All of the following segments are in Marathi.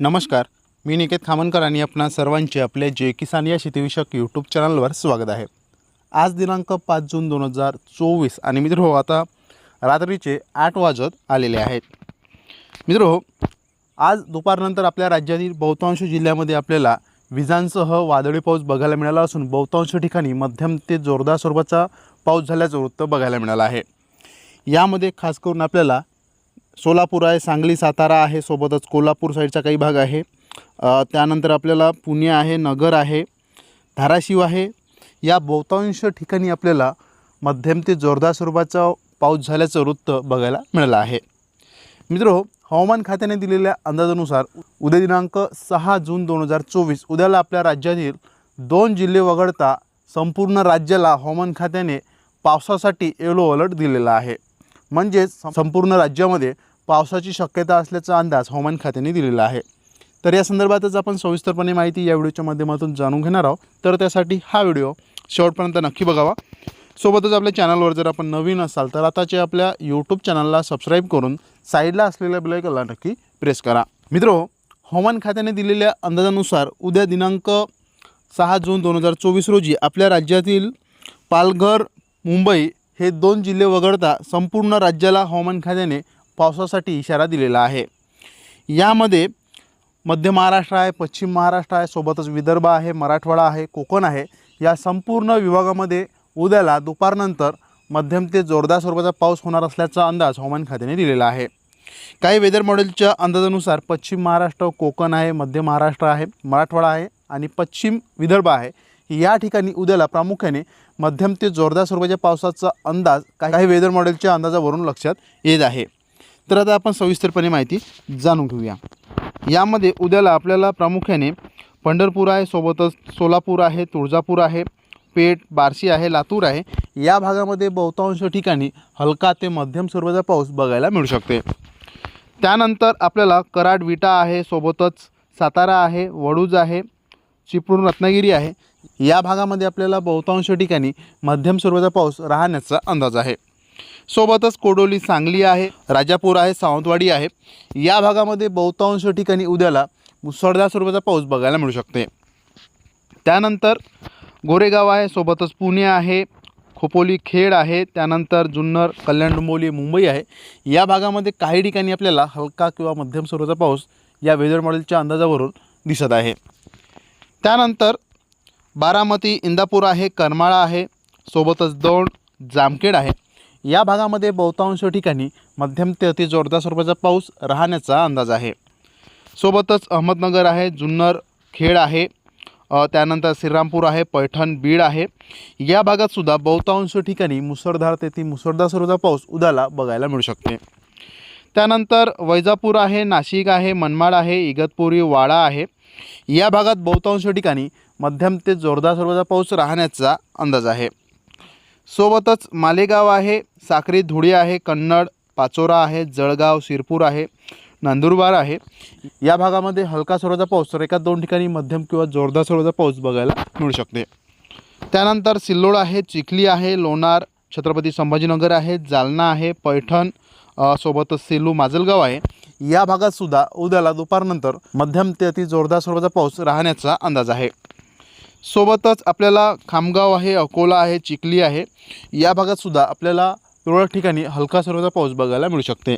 नमस्कार मी निकेत खामनकर आणि आपणा सर्वांचे आपले जे किसान या शेतीविषयक यूट्यूब चॅनलवर स्वागत आहे. आज दिनांक पाच जून दोन हजार चोवीस आणि मित्र हो आता रात्रीचे आठ वाजत आलेले आहेत. मित्र हो आज दुपारनंतर आपल्या राज्यातील बहुतांश जिल्ह्यामध्ये आपल्याला विजांसह वादळी पाऊस बघायला मिळाला असून बहुतांश ठिकाणी मध्यम ते जोरदार स्वरूपाचा पाऊस झाल्याचं वृत्त बघायला मिळालं आहे. यामध्ये खास करून आपल्याला सोलापूर आहे सांगली सातारा आहे सोबतच कोल्हापूर साईडचा काही भाग आहे. त्यानंतर आपल्याला पुणे आहे नगर आहे धाराशिव आहे. या बहुतांश ठिकाणी आपल्याला मध्यम ते जोरदार स्वरूपाचा पाऊस झाल्याचं वृत्त बघायला मिळालं आहे. मित्र हवामान खात्याने दिलेल्या अंदाजानुसार उद्या दिनांक सहा जून दोन हजार चोवीस उद्याला आपल्या राज्यातील दोन जिल्हे वगळता संपूर्ण राज्याला हवामान खात्याने पावसासाठी येलो अलर्ट दिलेला आहे. म्हणजेच संपूर्ण राज्यामध्ये पावसाची शक्यता असल्याचा अंदाज हवामान खात्याने दिलेला आहे. तर या संदर्भातच आपण सविस्तरपणे माहिती या व्हिडिओच्या माध्यमातून जाणून घेणार आहोत. तर त्यासाठी हा व्हिडिओ शेवटपर्यंत नक्की बघावा. सोबतच आपल्या चॅनलवर जर आपण नवीन असाल तर आताचे आपल्या यूट्यूब चॅनलला सबस्क्राईब करून साईडला असलेल्या बेलायकनला नक्की प्रेस करा. मित्र हवामान खात्याने दिलेल्या अंदाजानुसार उद्या दिनांक सहा जून दोन हजार चोवीस रोजी आपल्या राज्यातील पालघर मुंबई हे दोन जिल्हे वगळता संपूर्ण राज्याला हवामान खात्याने पावसासाठी इशारा दिलेला आहे. यामध्ये मध्य महाराष्ट्र आहे पश्चिम महाराष्ट्र आहे सोबतच विदर्भ आहे मराठवाडा आहे कोकण आहे. या संपूर्ण विभागामध्ये उद्याला दुपारनंतर मध्यम ते जोरदार स्वरूपाचा पाऊस होणार असल्याचा अंदाज हवामान खात्याने दिलेला आहे. काही वेदर मॉडेलच्या अंदाजानुसार पश्चिम महाराष्ट्र कोकण आहे मध्य महाराष्ट्र आहे मराठवाडा आहे आणि पश्चिम विदर्भ आहे. या ठिकाणी उद्याला प्रामुख्याने मध्यम ते जोरदार स्वरूपाच्या पावसाचा अंदाज काही वेदर मॉडेलच्या अंदाजावरून लक्षात येत आहे. तर आता आपण सविस्तरपणे माहिती जाणून घेऊया. यामध्ये उद्याला आपल्याला प्रामुख्याने पंढरपूर आहे सोबतच सोलापूर आहे तुळजापूर आहे पेठ बार्शी आहे लातूर आहे. या भागामध्ये बहुतांश ठिकाणी हलका ते मध्यम स्वरूपाचा पाऊस बघायला मिळू शकते. त्यानंतर आपल्याला कराड विटा आहे सोबतच सातारा आहे वडूज आहे चिपळूण रत्नागिरी आहे. या भागामध्ये आपल्याला बहुतांश ठिकाणी मध्यम स्वरूपाचा पाऊस राहण्याचा अंदाज आहे. सोबतच कोडोली सांगली आहे राजापूर आहे सावंतवाडी आहे. या भागामध्ये बहुतांश ठिकाणी उद्याला मुसळधार स्वरूपाचा पाऊस बघायला मिळू शकते. त्यानंतर गोरेगाव आहे सोबतच पुणे आहे खोपोली खेड आहे त्यानंतर जुन्नर कल्याण डोंबिवली मुंबई आहे. या भागामध्ये काही ठिकाणी आपल्याला हलका किंवा मध्यम स्वरूपाचा पाऊस या वेदर मॉडेलच्या अंदाजावरून दिसत आहे. त्यानंतर बारामती इंदापूर आहे करमाळा आहे सोबतच दौंड जामखेड आहे. या भागामध्ये बहुतांश ठिकाणी मध्यम ते अति जोरदार स्वरूपाचा पाऊस राहण्याचा अंदाज आहे. सोबतच अहमदनगर आहे जुन्नर खेड आहे त्यानंतर श्रीरामपूर आहे पैठण बीड आहे. या भागात सुद्धा बहुतांश ठिकाणी मुसळधार ते ती मुसळधार स्वरूपाचा पाऊस उद्याला बघायला मिळू शकते. त्यानंतर वैजापूर आहे नाशिक आहे मनमाड आहे इगतपुरी वाडा आहे. या भागात बहुतांश ठिकाणी मध्यम ते जोरदार स्वरूपाचा पाऊस राहण्याचा अंदाज आहे. सोबतच मालेगाव आहे साक्री धुळे आहे कन्नड पाचोरा आहे जळगाव शिरपूर आहे नंदुरबार आहे. या भागामध्ये हलका स्वरूपाचा पाऊस तर एका दोन ठिकाणी मध्यम किंवा जोरदार स्वरूपाचा पाऊस बघायला मिळू शकते. त्यानंतर सिल्लोड आहे चिखली आहे लोणार छत्रपती संभाजीनगर आहे जालना आहे पैठण सोबतच सेलू माजलगाव आहे. या भागातसुद्धा उद्याला दुपारनंतर मध्यम ते अति जोरदार स्वरूपाचा पाऊस राहण्याचा अंदाज आहे. सोबतच आपल्याला खामगाव आहे अकोला आहे चिखली आहे या भागातसुद्धा आपल्याला तुरळक ठिकाणी हलका स्वरूपाचा पाऊस बघायला मिळू शकते.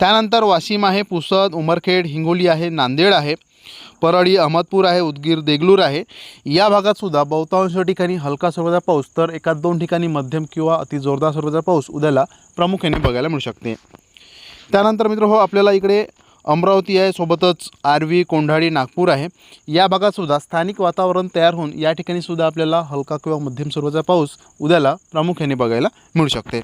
त्यानंतर वाशिम आहे पुसद उमरखेड हिंगोली आहे नांदेड आहे परळी अहमदपूर आहे उदगीर देगलूर आहे. या भागातसुद्धा बहुतांश ठिकाणी हलका स्वरूपाचा पाऊस तर एका दोन ठिकाणी मध्यम किंवा अति जोरदार स्वरूपाचा पाऊस उद्याला प्रामुख्याने बघायला मिळू शकते. त्यानंतर मित्र हो आपल्याला इकडे अमरावती आहे सोबतच आर्वी कोंढाळी नागपूर आहे. या भागातसुद्धा स्थानिक वातावरण तयार होऊन या ठिकाणीसुद्धा आपल्याला हलका किंवा मध्यम स्वरूपाचा पाऊस उद्याला प्रामुख्याने बघायला मिळू शकते.